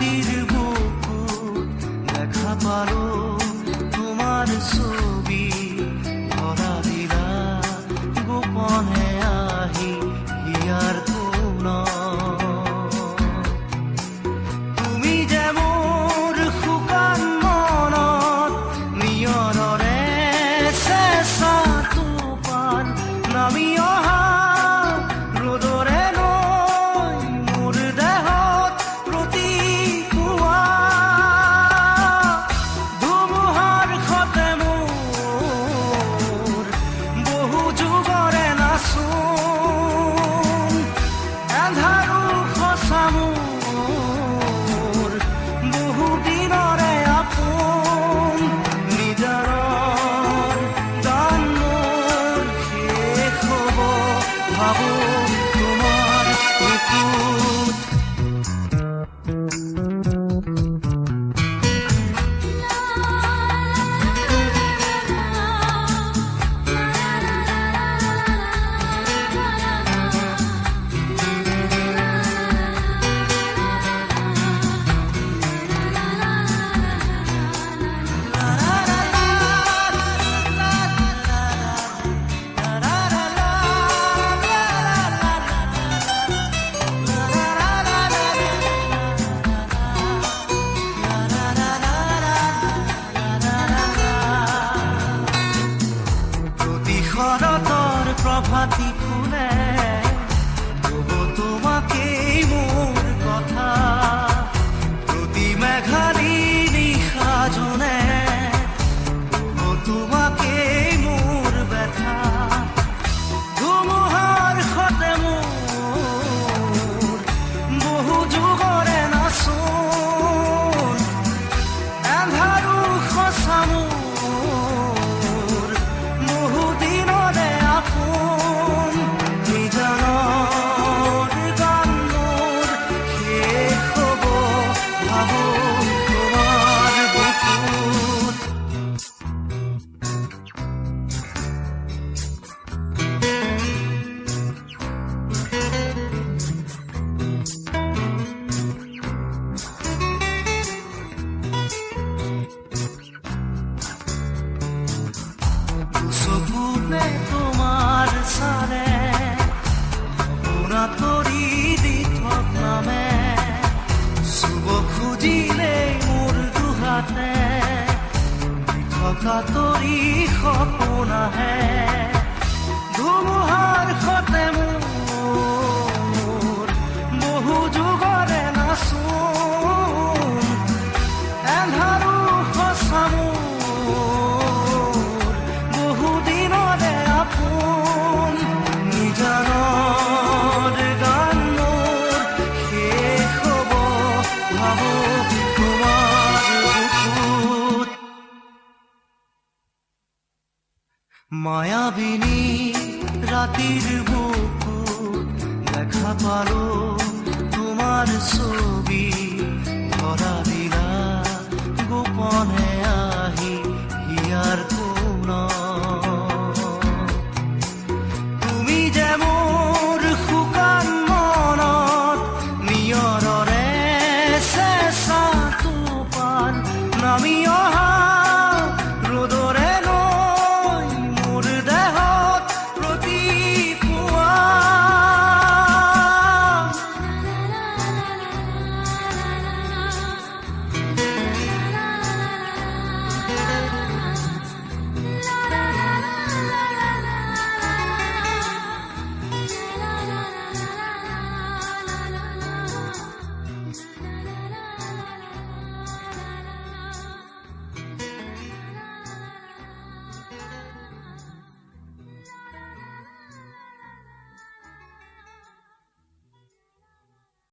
Easy. তর প্রভাতি ফুলে। का तो ईख है। धूमुहार खोते मुँह মায়াবিনী রাতির বুকু দেখা পালো তোমার সো